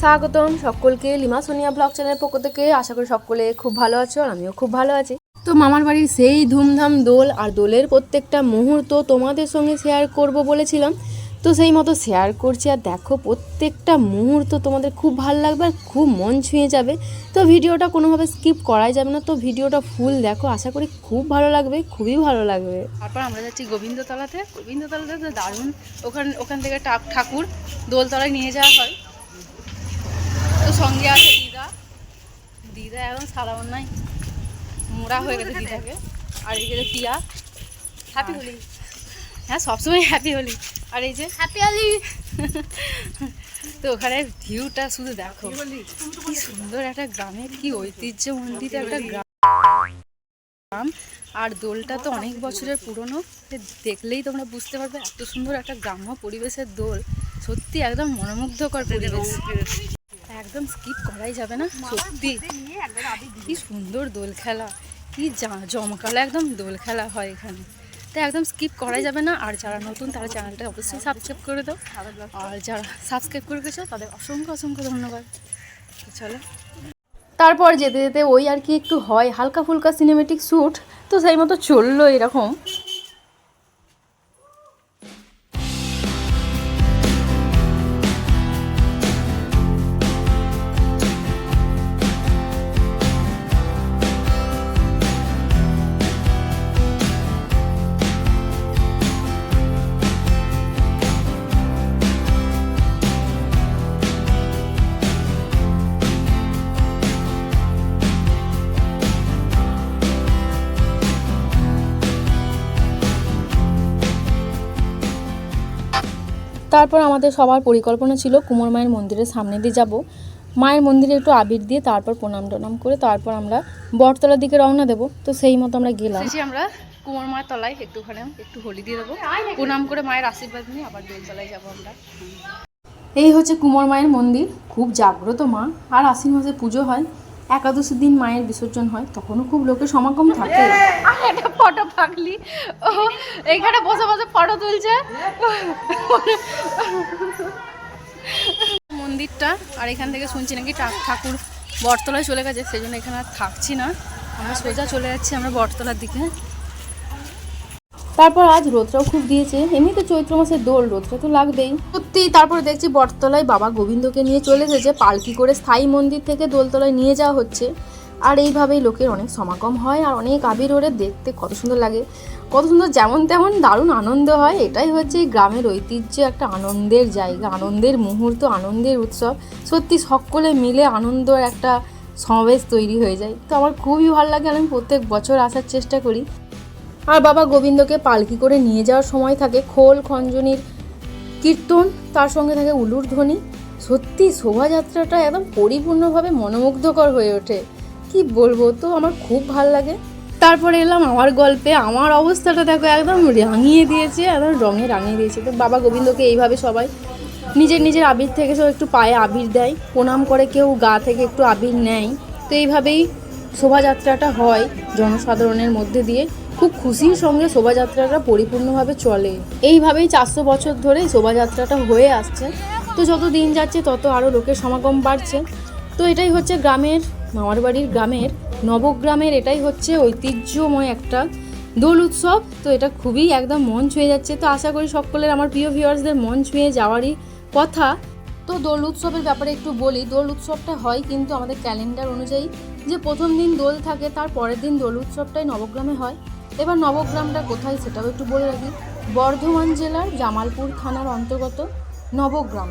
স্বাগতম সকলকে lima Sonia blog চ্যানেলের পক্ষ থেকে। আশা করি সকলে খুব ভালো আছো আর আমিও খুব ভালো আছি। তো মামার বাড়ির সেই ধুমধাম দোল আর দোলের প্রত্যেকটা মুহূর্ত তোমাদের সঙ্গে শেয়ার করব বলেছিলাম। তো সেই মতো শেয়ার করছি আর দেখো প্রত্যেকটা মুহূর্ত তোমাদের খুব ভালো লাগবে আর খুব মন ছুঁয়ে যাবে। তো ভিডিওটা কোনোভাবে স্কিপ করাই যাবে না, তো ভিডিওটা ফুল দেখো, আশা করি খুব ভালো লাগবে, খুবই ভালো লাগবে। তারপর আমরা যাচ্ছি গোবিন্দতলাতে। গোবিন্দতলাতে তো দারুণ, ওখান ওখান থেকে ঠাকুর দোলতলায় নিয়ে যাওয়া হয়। তো সঙ্গে আছে দিদা। দিদা এখন সারা অন্যায় মোড়া হয়ে গেছে দিদাকে। আর এই যে টিয়া। হ্যাপি হোলি হ্যাঁ সবসময় হ্যাপি হোলি আর এই যে হ্যাপি হোলি তো ওখানে ভিউটা শুধু দেখো। কি সুন্দর একটা গ্রামের কি ঐতিহ্যমণ্ডিত একটা গ্রাম। গ্রাম আর দোলটা তো অনেক বছরের পুরনো। দেখলেই তোমরা বুঝতে পারবে এত সুন্দর একটা গ্রাম্য পরিবেশের দোল। সত্যি একদম মনোমুগ্ধকর পরিবেশ। একদম স্কিপ করাই যাবে না সত্যি। কি সুন্দর দোল খেলা কি জমকালো একদম দোল খেলা হয় এখানে। তাই একদম স্কিপ করাই যাবে না আর যারা নতুন তারা চ্যানেলটা অবশ্যই সাবস্ক্রাইব করে দাও। আর যারা সাবস্ক্রাইব করে গেছো তাদের অসংখ্য অসংখ্য ধন্যবাদ। চলো। তারপর যেতে যেতে ওই আর কি একটু হয় হালকা ফুলকা সিনেমেটিক শ্যুট তো সেই মতো চলল এরকম। তারপর আমাদের সবার পরিকল্পনা ছিল কুমোর মায়ের মন্দিরের সামনে দিয়ে যাব। মায়ের মন্দিরে একটু আবির দিয়ে তারপর প্রণাম টনাম করে তারপর আমরা বটতলার দিকে রওনা দেব। তো সেই মতো আমরা গেলাম। আমরা কুমার মায়ের তলায় একটুখানে একটু হোলি দিয়ে দেবো। প্রণাম করে মায়ের আশীর্বাদ নিয়ে আবার দোলতলায় যাব আমরা। এই হচ্ছে কুমোর মায়ের মন্দির। খুব জাগ্রত মা। আর আশ্বিন মাসে পুজো হয়। একাদশীর দিন মায়ের বিসর্জন হয়, তখনও খুব লোকের সমাগম থাকে। একটা ফটো পাকলি ও, এইখানে বসে বসে ফটো তুলছে। মন্দিরটা, আর এখান থেকে শুনছি নাকি ঠাকুর বটতলায় চলে গেছে সেই জন্য এখানে আর থাকছি না। আমরা সোজা চলে যাচ্ছি, আমরা বটতলার দিকে। তারপর আজ রোদটাও খুব দিয়েছে। এমনিতে চৈত্র মাসের দোল রোদটা তো লাগবেই। সত্যি, তারপর দেখছি বটতলায় বাবা গোবিন্দকে নিয়ে চলে এসেছে, পালকি করে স্থায়ী মন্দির থেকে দোলতলায় নিয়ে যাওয়া হচ্ছে। আর এইভাবেই লোকের অনেক সমাগম হয় আর অনেক আবির ওরে দেখতে কত সুন্দর লাগে। কত সুন্দর, যেমন তেমন দারুণ আনন্দ হয়। এটাই হচ্ছে এই গ্রামের ঐতিহ্য, একটা আনন্দের জায়গা, আনন্দের মুহূর্ত, আনন্দের উৎসব। সত্যি, সকলে মিলে আনন্দর একটা সমাবেশ তৈরি হয়ে যায়। তো আমার খুবই ভালো লাগে, আমি প্রত্যেক বছর আসার চেষ্টা করি। আর বাবা গোবিন্দকে পালকি করে নিয়ে যাওয়ার সময় থাকে খোল খঞ্জনির কীর্তন, তার সঙ্গে থাকে উলুর ধ্বনি। সত্যি শোভাযাত্রাটা একদম পরিপূর্ণভাবে মনোমুগ্ধকর হয়ে ওঠে। কি বলব তো, আমার খুব ভালো লাগে। তারপরে এলাম আমার গল্পে। আমার অবস্থাটা দেখো একদম রাঙিয়ে দিয়েছে, একদম রঙে রাঙিয়ে দিয়েছে। তো বাবা গোবিন্দকে এইভাবে সবাই নিজের নিজের আবির থেকে সব একটু পায়ে আবির দেয়। প্রণাম করে কেউ গা থেকে একটু আবির নেয়। তো এইভাবেই শোভাযাত্রাটা হয় জনসাধারণের মধ্যে দিয়ে। খুব খুশির সঙ্গে শোভাযাত্রাটা পরিপূর্ণভাবে চলে। এইভাবেই চারশো বছর ধরে শোভাযাত্রাটা হয়ে আসছে। তো যত দিন যাচ্ছে, তত আরও লোকের সমাগম বাড়ছে। তো এটাই হচ্ছে গ্রামের, মামার বাড়ির গ্রামের, নবগ্রামের এটাই হচ্ছে ঐতিহ্যময় একটা দোল উৎসব। তো এটা খুবই একদম মন ছুঁয়ে যাচ্ছে। তো আশা করি সকলের, আমার প্রিয় ভিউয়ার্সদের মন ছুঁয়ে যাওয়ারই কথা। তো দোল উৎসবের ব্যাপারে একটু বলি। দোল উৎসবটা হয় কিন্তু আমাদের ক্যালেন্ডার অনুযায়ী যে প্রথম দিন দোল থাকে, তার পরের দিন দোল উৎসবটাই নবগ্রামে হয়। এবার নবগ্রামটা কোথায় সেটাও একটু বলে রাখি। বর্ধমান জেলার জামালপুর থানার অন্তর্গত নবগ্রাম।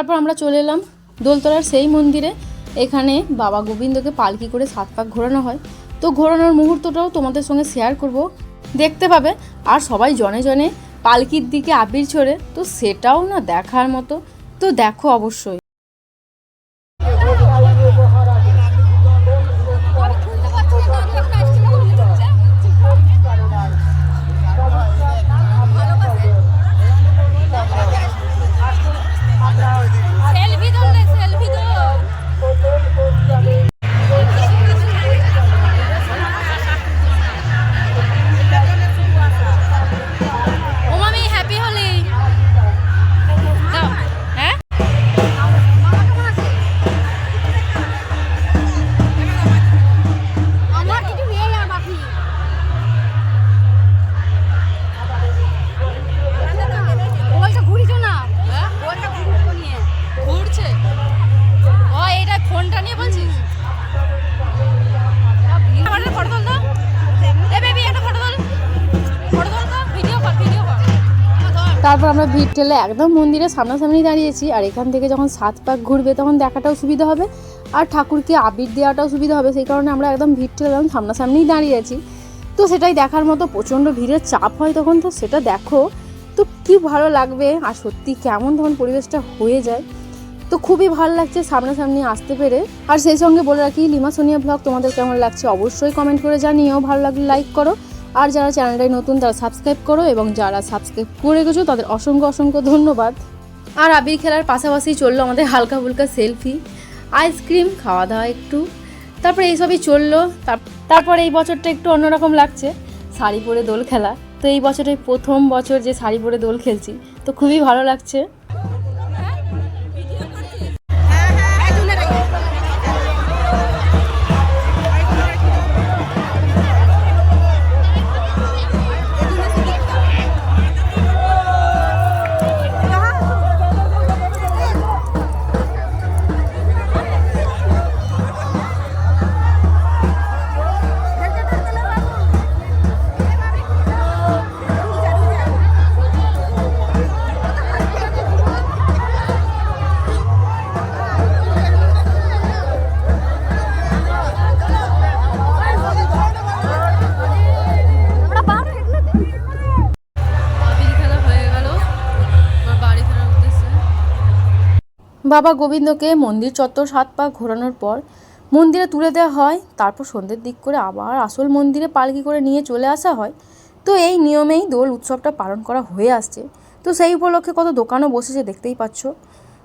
তারপর আমরা চলে এলাম দোলতলার সেই মন্দিরে। এখানে বাবা গোবিন্দকে পালকি করে সাত পাক ঘোরানো হয়। তো ঘোরানোর মুহূর্তটাও তোমাদের সঙ্গে শেয়ার করব। দেখতে পাবে, আর সবাই জনে জনে পালকির দিকে আবির ছড়ে। তো সেটাও না দেখার মতো। তো দেখো অবশ্যই। তারপর আমরা ভিড় ঠেলে একদম মন্দিরের সামনাসামনি দাঁড়িয়েছি, আর এখান থেকে যখন সাত পাক ঘুরবে তখন দেখাটাও সুবিধা হবে, আর ঠাকুরকে আবির দেওয়াটাও সুবিধা হবে, সেই কারণে আমরা একদম ভিড় ঠেলে একদম সামনাসামনিই দাঁড়িয়ে আছি। তো সেটাই দেখার মতো প্রচণ্ড ভিড়ের চাপ হয় তখন, তো সেটা দেখো। তো কি ভালো লাগবে, আর সত্যি কেমন তখন পরিবেশটা হয়ে যায়। তো খুবই ভালো লাগছে সামনাসামনি আসতে পেরে। আর সেই সঙ্গে বলে রাখি, লিমা সোনিয়া ব্লগ তোমাদের কেমন লাগছে অবশ্যই কমেন্ট করে জানিও। ভালো লাগলে লাইক করো। আর যারা চ্যানেলটাই নতুন, তারা সাবস্ক্রাইব করো এবং যারা সাবস্ক্রাইব করে গেছো তাদের অসংখ্য অসংখ্য ধন্যবাদ। আর আবির খেলার পাশাপাশি চলল আমাদের হালকা ফুলকা সেলফি, আইসক্রিম খাওয়া দাওয়া একটু। তারপরে এইসবই চলল। তার- তারপর এই বছরটা একটু অন্যরকম লাগছে, শাড়ি পরে দোল খেলা। তো এই বছরের প্রথম বছর যে শাড়ি পরে দোল খেলছি, তো খুবই ভালো লাগছে। বাবা গোবিন্দকে মন্দির চত্বর সাত পাক ঘোরানোর পর মন্দিরে তুলে দেওয়া হয়। তারপর সন্ধ্যের দিক করে আবার আসল মন্দিরে পালকি করে নিয়ে চলে আসা হয়। তো এই নিয়মেই দোল উৎসবটা পালন করা হয়ে আসছে। তো সেই উপলক্ষে কত দোকানও বসেছে, দেখতেই পাচ্ছ।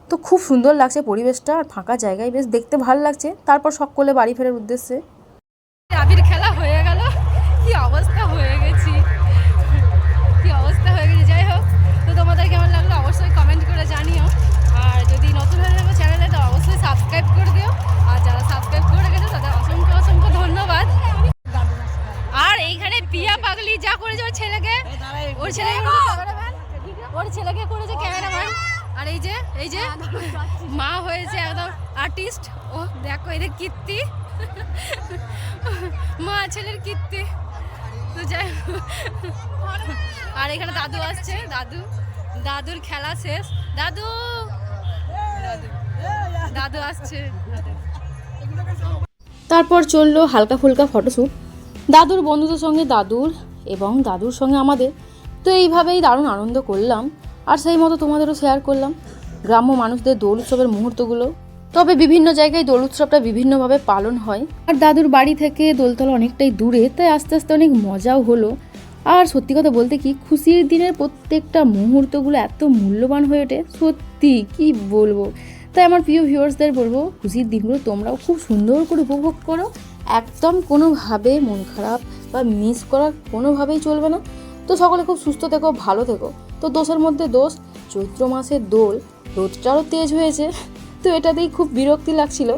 তো খুব সুন্দর লাগছে পরিবেশটা, আর ফাঁকা জায়গায় বেশ দেখতে ভালো লাগছে। তারপর সকলে বাড়ি ফেরার উদ্দেশ্যে ওর ছেলেকে ওর ছেলেকে করেছে ক্যামেরাম্যান আর এই যে এই যে মা হয়েছে একদম আর্টিস্ট ও দেখো এদের কীর্তি। মা ছেলের কীর্তি। তো যাই আর এখানে দাদু আসছে দাদু। দাদুর খেলা শেষ। দাদু! দাদু আসছে। তারপর চলল হালকা ফুলকা ফটোশ্যুট দাদুর বন্ধুদের সঙ্গে দাদুর এবং দাদুর সঙ্গে আমাদের। তো এইভাবেই দারুণ আনন্দ করলাম। আর সেই মতো তোমাদেরও শেয়ার করলাম। গ্রাম্য মানুষদের দোল উৎসবের মুহূর্তগুলো। তবে বিভিন্ন জায়গায় দোল উৎসবটা বিভিন্নভাবে পালন হয়। আর দাদুর বাড়ি থেকে দোলতলা অনেকটাই দূরে, তাই আস্তে আস্তে অনেক মজাও হলো। আর সত্যি কথা বলতে কি, খুশির দিনের প্রত্যেকটা মুহূর্তগুলো এত মূল্যবান হয়ে ওঠে। সত্যি, কি বলব? তাই আমার প্রিয় ভিউয়ার্সদের বলব, খুশির দিনগুলো তোমরাও খুব সুন্দর করে উপভোগ করো। একদম কোনোভাবে মন খারাপ বা মিস করা কোনোভাবেই চলবে না। তো সকলে খুব সুস্থ থেকো, ভালো থেকো। তো দোষের মধ্যে দোষ, চৈত্র মাসের দোল রোদটারও তেজ হয়েছে। তো এটাতেই খুব বিরক্তি লাগছিল।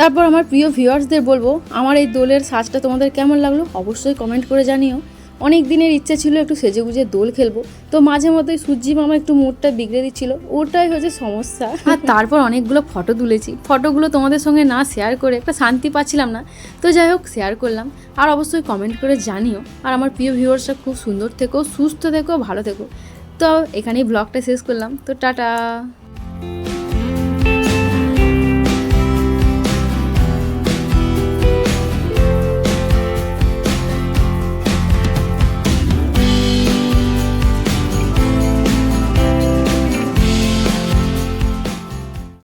তারপর আমার প্রিয় ভিউয়ার্সদের বলব, আমার এই দোলের সাজটা তোমাদের কেমন লাগল অবশ্যই কমেন্ট করে জানিও। অনেক দিনের ইচ্ছে ছিল একটু সেজে গুজে দোল খেলব। তো মাঝে মধ্যেই সূর্যি মামা একটু মুডটা বিগড়ে দিচ্ছিল। ওটাই হচ্ছে সমস্যা। আর তারপর অনেকগুলো ফটো তুলেছি। ফটোগুলো তোমাদের সঙ্গে না শেয়ার করে একটা শান্তি পাচ্ছিলাম না। তো যাই হোক শেয়ার করলাম। আর অবশ্যই কমেন্ট করে জানিও। আর আমার প্রিয় ভিউয়ার্সরা খুব সুন্দর থেকো, সুস্থ থেকো, ভালো থেকো। তো এখানেই ব্লগটা শেষ করলাম। তো টাটা।